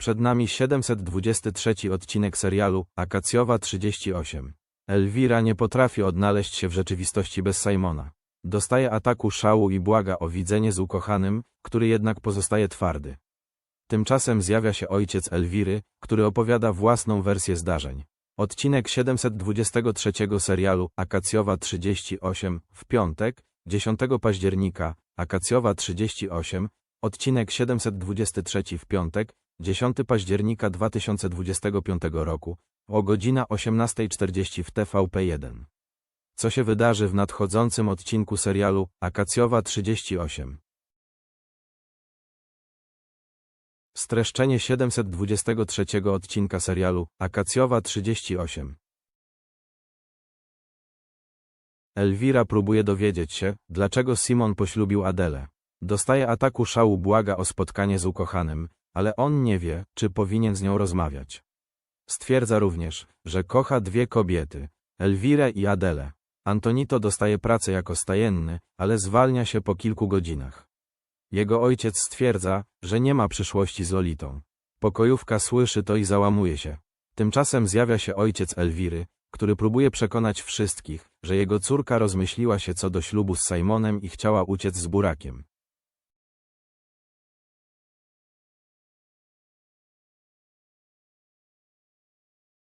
Przed nami 723 odcinek serialu Akacjowa 38. Elwira nie potrafi odnaleźć się w rzeczywistości bez Simona. Dostaje ataku szału i błaga o widzenie z ukochanym, który jednak pozostaje twardy. Tymczasem zjawia się ojciec Elwiry, który opowiada własną wersję zdarzeń. Odcinek 723 serialu Akacjowa 38 w piątek, 10 października, Akacjowa 38, odcinek 723 w piątek, 10 października 2025 roku, o godzina 18.40 w TVP1. Co się wydarzy w nadchodzącym odcinku serialu Akacjowa 38? Streszczenie 723 odcinka serialu Akacjowa 38. Elwira próbuje dowiedzieć się, dlaczego Simon poślubił Adelę. Dostaje ataku szału błaga o spotkanie z ukochanym, ale on nie wie, czy powinien z nią rozmawiać. Stwierdza również, że kocha dwie kobiety, Elwirę i Adelę. Antonito dostaje pracę jako stajenny, ale zwalnia się po kilku godzinach. Jego ojciec stwierdza, że nie ma przyszłości z Lolitą. Pokojówka słyszy to i załamuje się. Tymczasem zjawia się ojciec Elwiry, który próbuje przekonać wszystkich, że jego córka rozmyśliła się co do ślubu z Simonem i chciała uciec z burakiem.